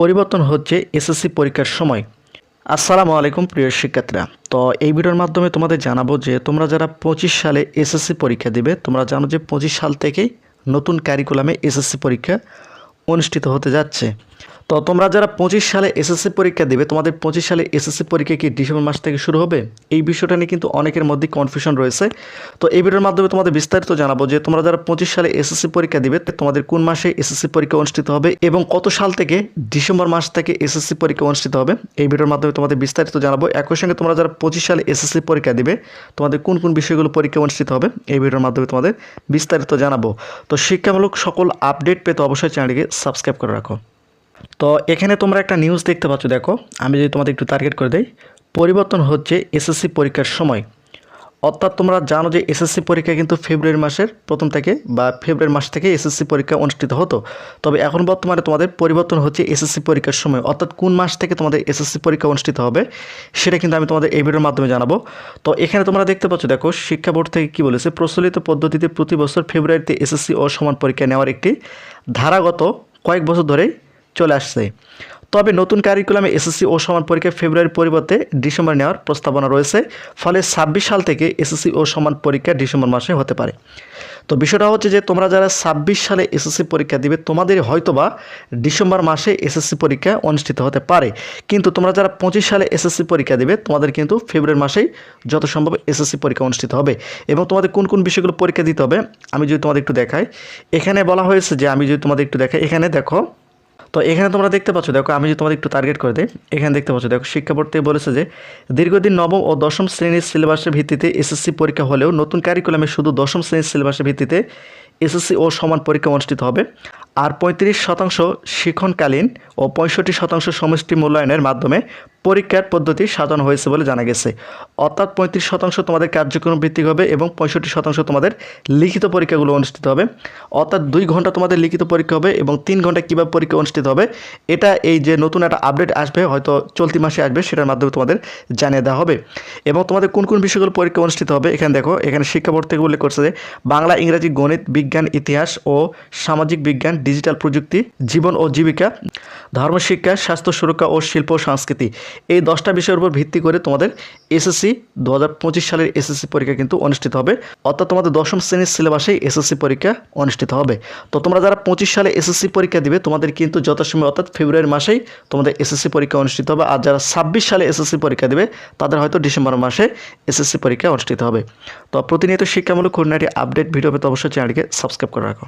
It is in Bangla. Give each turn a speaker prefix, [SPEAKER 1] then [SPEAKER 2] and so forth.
[SPEAKER 1] পরিবর্তন হচ্ছে এসএসসি পরীক্ষার সময়। আসসালামু আলাইকুম, প্রিয় শিক্ষার্থীরা। তো এই ভিডিওর মাধ্যমে তোমাদের জানাব যে তোমরা যারা পঁচিশ সালে এসএসসি পরীক্ষা দিবে, তোমরা জানো যে পঁচিশ সাল থেকেই নতুন ক্যারিকুলামে এসএসসি পরীক্ষা অনুষ্ঠিত হতে যাচ্ছে। তো তোমরা যারা পঁচিশ সালে এসএসসি পরীক্ষা দেবে, তোমাদের পঁচিশ সালে এসএসসি পরীক্ষা কি ডিসেম্বর মাস থেকে শুরু হবে? এই বিষয়টা নিয়ে কিন্তু অনেকের মধ্যে কনফিউশন রয়েছে। তো এই ভিডিওর মাধ্যমে তোমাদের বিস্তারিত জানাব যে তোমরা যারা পঁচিশ সালে এসএসসি পরীক্ষা দিবে তোমাদের কোন মাসে এসএসসি পরীক্ষা অনুষ্ঠিত হবে এবং কত সাল থেকে ডিসেম্বর মাস থেকে এসএসসি পরীক্ষা অনুষ্ঠিত হবে? এই ভিডিওর মাধ্যমে তোমাদের বিস্তারিত জানাব। একই সঙ্গে তোমরা যারা পঁচিশ সালে এসএসসি পরীক্ষা দিবে, তোমাদের কোন কোন বিষয়গুলো পরীক্ষা অনুষ্ঠিত হবে? এই ভিডিওর মাধ্যমে তোমাদের বিস্তারিত জানাব। তো শিক্ষামূলক সকল আপডেট পেতে অবশ্যই চ্যানেলকে সাবস্ক্রাইব করে রাখো। তো এখানে তোমরা একটা নিউজ দেখতে পাচ্ছ, দেখো। আমি যদি তোমাদের একটু টার্গেট করে দেই। পরিবর্তন হচ্ছে এসএসসি পরীক্ষার সময়। অর্থাৎ তোমরা জানো যে এসএসসি পরীক্ষা কিন্তু ফেব্রুয়ারি মাসের প্রথম থেকে বা ফেব্রুয়ারি মাস থেকে এসএসসি পরীক্ষা অনুষ্ঠিত হতো। তবে এখন বর্তমানে তোমাদের পরিবর্তন হচ্ছে এসএসসি পরীক্ষার সময়। অর্থাৎ কোন মাস থেকে তোমাদের এসএসসি পরীক্ষা অনুষ্ঠিত হবে, সেটা কিন্তু আমি তোমাদের এই ভিডিওর মাধ্যমে জানাব। তো এখানে তোমরা দেখতে পাচ্ছ, দেখো, শিক্ষা বোর্ড থেকে কী বলেছে? প্রচলিত পদ্ধতিতে প্রতি বছর ফেব্রুয়ারিতে এসএসসি ও সমান পরীক্ষা নেওয়ার একটি ধারাগত কয়েক বছর ধরেই চলে আসছে। তবে নতুন কারিকুলামে এসএসসি ও সমান পরীক্ষা ফেব্রুয়ারির পরিবর্তে ডিসেম্বর নেওয়ার প্রস্তাবনা রয়েছে, ফলে ছাব্বিশ সাল থেকে এসএসসি ও সমান পরীক্ষা ডিসেম্বর মাসে হতে পারে। তো বিষয়টা হচ্ছে যে, তোমরা যারা ছাব্বিশ সালে এসএসসি পরীক্ষা দিবে, তোমাদের হয়তোবা ডিসেম্বর মাসে এসএসসি পরীক্ষা অনুষ্ঠিত হতে পারে। কিন্তু তোমরা যারা পঁচিশ সালে এসএসসি পরীক্ষা দিবে, তোমাদের কিন্তু ফেব্রুয়ারি মাসেই যত সম্ভব এসএসসি পরীক্ষা অনুষ্ঠিত হবে। এবং তোমাদের কোন কোন বিষয়গুলো পরীক্ষা দিতে হবে, আমি যদি তোমাদের একটু দেখাই। এখানে বলা হয়েছে যে, আমি যদি তোমাদের একটু দেখাই, এখানে দেখো তো এখানে তোমরা দেখতে পাচ্ছ, দেখো আমি যদি তোমাদের একটু টার্গেট করে দিই, এখানে দেখতে পাচ্ছ, দেখো শিক্ষা বোর্ড থেকে বলেছে যে, দীর্ঘদিন নবম ও দশম শ্রেণির সিলেবাসের ভিত্তিতে এসএসসি পরীক্ষা হলেও নতুন কারিকুলামে শুধু দশম শ্রেণির সিলেবাসের ভিত্তিতে এসএসসি ও সমান পরীক্ষা অনুষ্ঠিত হবে। আর পঁয়ত্রিশ শতাংশ শিক্ষণকালীন ও পঁয়ষট্টি শতাংশ সমষ্টি মূল্যায়নের মাধ্যমে পরীক্ষার পদ্ধতি সাজানো হয়েছে বলে জানা গেছে। অর্থাৎ পঁয়ত্রিশ শতাংশ তোমাদের কার্যক্রম ভিত্তিক হবে এবং পঁয়ষট্টি শতাংশ তোমাদের লিখিত পরীক্ষাগুলো অনুষ্ঠিত হবে। অর্থাৎ দুই ঘণ্টা তোমাদের লিখিত পরীক্ষা হবে এবং তিন ঘণ্টা কীভাবে পরীক্ষা অনুষ্ঠিত হবে, এটা এই যে নতুন একটা আপডেট আসবে, হয়তো চলতি মাসে আসবে, সেটার মাধ্যমে তোমাদের জানিয়ে দেওয়া হবে। এবং তোমাদের কোন কোন বিষয়গুলো পরীক্ষা অনুষ্ঠিত হবে, এখানে দেখো, এখানে শিক্ষা বোর্ড থেকে উল্লেখ করছে যে, বাংলা, ইংরাজি, গণিত, বিজ্ঞান, ইতিহাস ও সামাজিক বিজ্ঞান, ডিজিটাল প্রযুক্তি, জীবন ও জীবিকা, ধর্মশিক্ষা, স্বাস্থ্য সুরক্ষা ও শিল্প সংস্কৃতি। এই দশটা বিষয়ের উপর ভিত্তি করে তোমাদের এসএসসি দু হাজার পঁচিশ সালের এসএসসি পরীক্ষা কিন্তু অনুষ্ঠিত হবে। অর্থাৎ তোমাদের দশম শ্রেণির সিলেবাসেই এসএসসি পরীক্ষা অনুষ্ঠিত হবে। তো তোমরা যারা পঁচিশ সালে এসএসসি পরীক্ষা দিবে, তোমাদের কিন্তু যথাসময়, অর্থাৎ ফেব্রুয়ারি মাসেই তোমাদের এসএসসি পরীক্ষা অনুষ্ঠিত হবে। আর যারা ছাব্বিশ সালে এসএসসি পরীক্ষা দিবে, তাদের হয়তো ডিসেম্বর মাসে এসএসসি পরীক্ষা অনুষ্ঠিত হবে। তো প্রতিনিয়ত শিক্ষামূলক খুলনাটি আপডেট ভিডিও পেতে অবশ্যই চ্যানেলটিকে সাবস্ক্রাইব করে রাখো।